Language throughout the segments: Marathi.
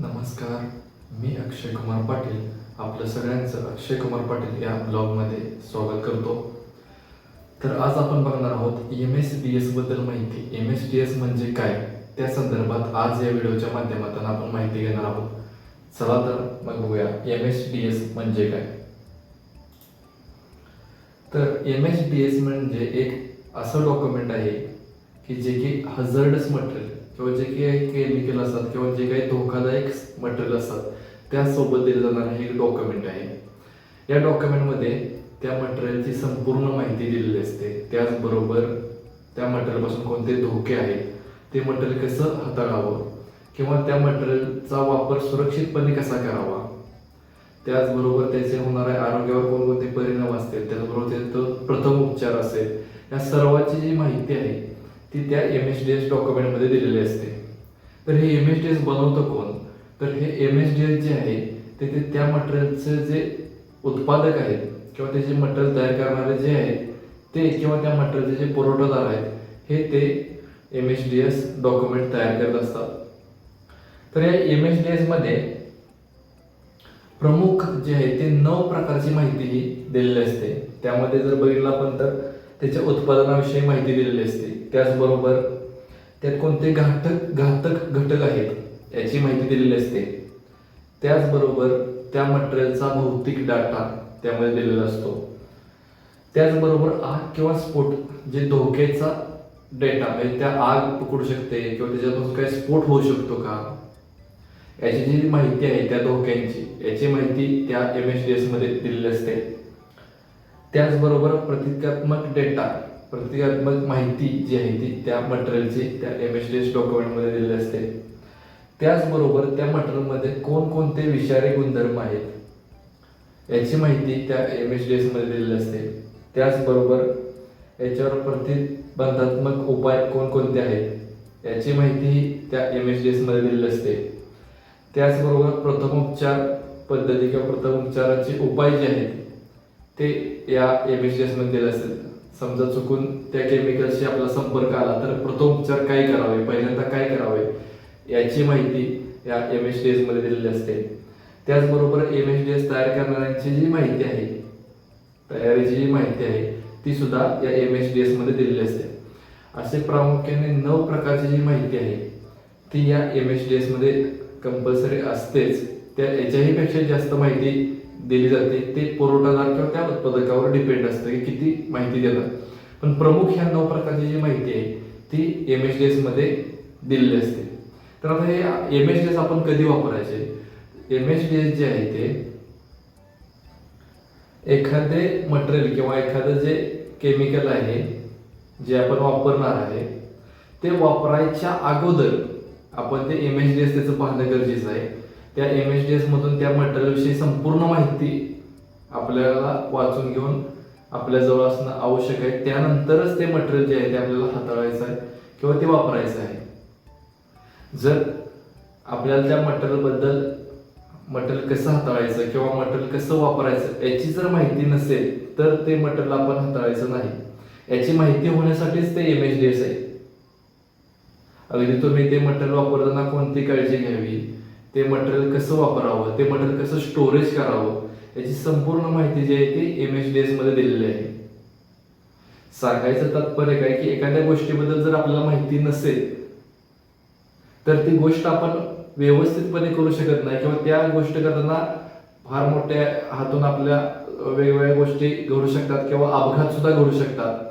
नमस्कार मी अक्षय कुमार पाटील. आपलं सगळ्यांचं अक्षय कुमार पाटील या ब्लॉगमध्ये स्वागत करतो. तर आज आपण बघणार आहोत एम एस डी एसबद्दल माहिती. एम एस डी एस म्हणजे काय? त्या संदर्भात आज या व्हिडिओच्या माध्यमातून आपण माहिती घेणार आहोत. चला तर मग बघूया एम एस डी एस म्हणजे काय? तर एम एस डी एस म्हणजे एक असं डॉक्युमेंट आहे की जे की हजर्डस मटेरियल किंवा जे काही केमिकल असतात किंवा जे काही धोकादायक मटेरियल असतात त्यासोबत दिलं जाणारं हे एक डॉक्युमेंट आहे. या डॉक्युमेंटमध्ये त्या मटेरियलची संपूर्ण माहिती दिलेली असते. त्याचबरोबर त्या मटेरियलपासून कोणते धोके आहेत ते मटेरियल कसं हाताळावं किंवा त्या मटेरियलचा वापर सुरक्षितपणे कसा करावा त्याचबरोबर त्याचे होणाऱ्या आरोग्यावर कोणकोणते परिणाम असतील त्याचबरोबर त्याचं प्रथम उपचार असेल या सर्वाची जी माहिती आहे ती त्या एम एस डी एस डॉक्युमेंटमध्ये दिलेली असते. तर हे एम एस डी एस बनवतं कोण? तर हे एम एस डी एस जे आहे ते ते त्या मटेरियलचे जे उत्पादक आहेत किंवा त्याचे मटेरियल तयार करणारे जे आहेत ते किंवा त्या मटेरियलचे जे पुरवठादार आहेत हे ते M S D S document तयार करत असतात. तर या एम एस डी एसमध्ये प्रमुख जे आहे ते नऊ प्रकारची माहिती ही दिलेली असते. त्यामध्ये जर बघितलं आपण तर त्याच्या उत्पादनाविषयी माहिती दिलेली असते. त्याचबरोबर त्यात कोणते घातक घातक घटक आहेत याची माहिती दिलेली असते. त्याचबरोबर त्या मटेरियलचा भौतिक डाटा त्यामध्ये दिलेला असतो. त्याचबरोबर आग किंवा स्फोट जे धोक्याचा डेटा म्हणजे त्या आग पकडू शकते किंवा त्याच्यापासून काही स्फोट होऊ शकतो का? याची जी माहिती आहे त्या धोक्यांची याची माहिती त्या एम एस डी एसमध्ये दिलेली असते. त्याचबरोबर प्रतिकात्मक डेटा प्रतिकात्मक माहिती जी आहे ती त्या मटेरियलची त्या एम एस डी एस डॉक्युमेंटमध्ये दिलेली असते. त्याचबरोबर त्या मटेरियलमध्ये कोणकोणते विषारी गुणधर्म आहेत याची माहिती त्या एम एस डी एसमध्ये दिलेली असते. त्याचबरोबर याच्यावर प्रतिबंधात्मक उपाय कोणकोणते आहेत याची माहिती त्या एम एस डी एसमध्ये दिलेली असते. त्याचबरोबर प्रथमोपचार पद्धती किंवा प्रथमोपचाराचे उपाय जे आहेत ते या एम एस डी एसमध्ये असेल. समजा चुकून त्या केमिकलशी आपला संपर्क आला तर प्रथमोपचार काय करावे? पहिल्यांदा काय करावे? याची माहिती या एम एस डी एसमध्ये दिलेली असते. त्याचबरोबर एम एस डी एस तयार करणाऱ्यांची जी माहिती आहे तयारीची जी माहिती आहे ती सुद्धा या एम एस डी एसमध्ये दिलेली असते. असे प्रामुख्याने नऊ प्रकारची जी माहिती आहे ती या एम एस डी एसमध्ये कंपल्सरी असतेच. त्या याच्याही पेक्षा जास्त माहिती दिली जाते ते पुरवठादार किंवा त्या उत्पादकावर डिपेंड असतं की किती माहिती देतात. पण प्रमुख ह्या नऊ प्रकारची जी माहिती आहे ती एम एच डी एसमध्ये दिलेली असते. तर आता हे एम एच डी एस आपण कधी वापरायचे? एम एच डी एस जे आहे ते एखादे मटेरियल किंवा एखादं जे केमिकल आहे जे आपण वापरणार आहे ते वापरायच्या अगोदर आपण ते एम एच डी एस त्याचं पाहणं गरजेचं आहे. त्या एम एच डी एसमधून त्या मटेरियलविषयी संपूर्ण माहिती आपल्याला वाचून घेऊन आपल्याजवळ असणं आवश्यक आहे. त्यानंतरच ते मटेरियल जे आहे ते आपल्याला हाताळायचं आहे किंवा ते वापरायचं आहे. जर आपल्याला त्या मटेरियलबद्दल मटेरियल कसं हाताळायचं किंवा मटेरियल कसं वापरायचं याची जर माहिती नसेल तर ते मटेरियल आपण हाताळायचं नाही. याची माहिती होण्यासाठीच ते एम एच डी एस आहे. अगदी तुम्ही ते मटेरियल वापरताना कोणती काळजी घ्यावी? ते मटेरियल कसं वापरावं ते मटेरियल कसं स्टोरेज करावं याची संपूर्ण माहिती जी आहे ती एम एच डी एसमध्ये दिलेली आहे. सांगायचं तात्पर्य काय की एखाद्या गोष्टीबद्दल जर आपल्याला माहिती नसेल तर ती गोष्ट आपण व्यवस्थितपणे करू शकत नाही किंवा त्या गोष्ट करताना फार मोठ्या हातून आपल्या वेगवेगळ्या गोष्टी घडू शकतात किंवा अपघात सुद्धा घडू शकतात.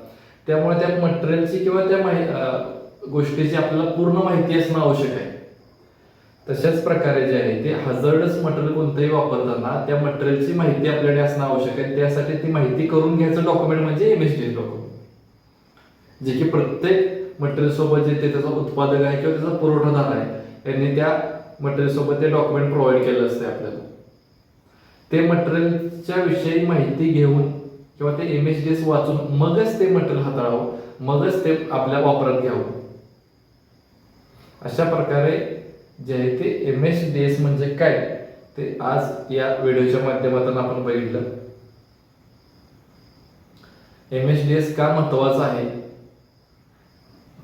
त्यामुळे त्या मटेरियलची किंवा त्या माहि गोष्टीची आपल्याला पूर्ण माहिती असणं आवश्यक आहे. तशाच प्रकारे जे आहे ते हजर्डस मटेरियल कोणतंही वापरताना त्या मटेरियलची माहिती आपल्याकडे असणं आवश्यक आहे. त्यासाठी ती माहिती करून घ्यायचं डॉक्युमेंट म्हणजे एम एस डी डॉक्युमेंट जे की प्रत्येक मटेरियल सोबत जे ते त्याचा उत्पादक आहे किंवा त्याचा पुरवठादार आहे त्यांनी त्या मटेरियल सोबत ते डॉक्युमेंट प्रोव्हाइड केलं असते आपल्याला. ते मटेरियलच्या विषयी माहिती घेऊन किंवा ते एम एस डी एस वाचून मगच ते मटेरियल हाताळावं मगच ते आपल्या वापरात घ्यावं. अशा प्रकारे जे आहे ते एम एस डी एस म्हणजे काय? ते आज या व्हिडिओच्या माध्यमातून आपण बघितलं. एम एस डी एस का महत्वाचं आहे?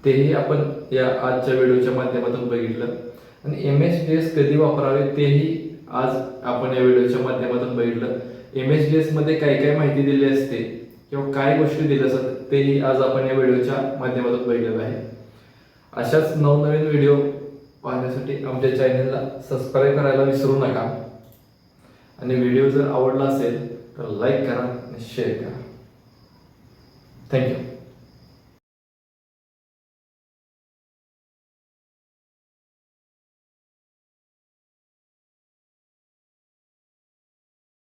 तेही आपण या आजच्या व्हिडिओच्या माध्यमातून बघितलं. आणि एम एस डी एस कधी वापरावे तेही आज आपण या व्हिडिओच्या माध्यमातून बघितलं. एम एस डी एसमध्ये काय काय माहिती दिली असते किंवा काय गोष्टी दिल्या असतात तेही आज आपण या व्हिडिओच्या माध्यमातून बघितलेलं आहे. अशाच नवनवीन व्हिडिओ पाहण्यासाठी आमच्या चॅनलला सबस्क्राईब करायला विसरू नका. आणि व्हिडिओ जर आवडला असेल तर लाईक करा आणि शेअर करा. थँक्यू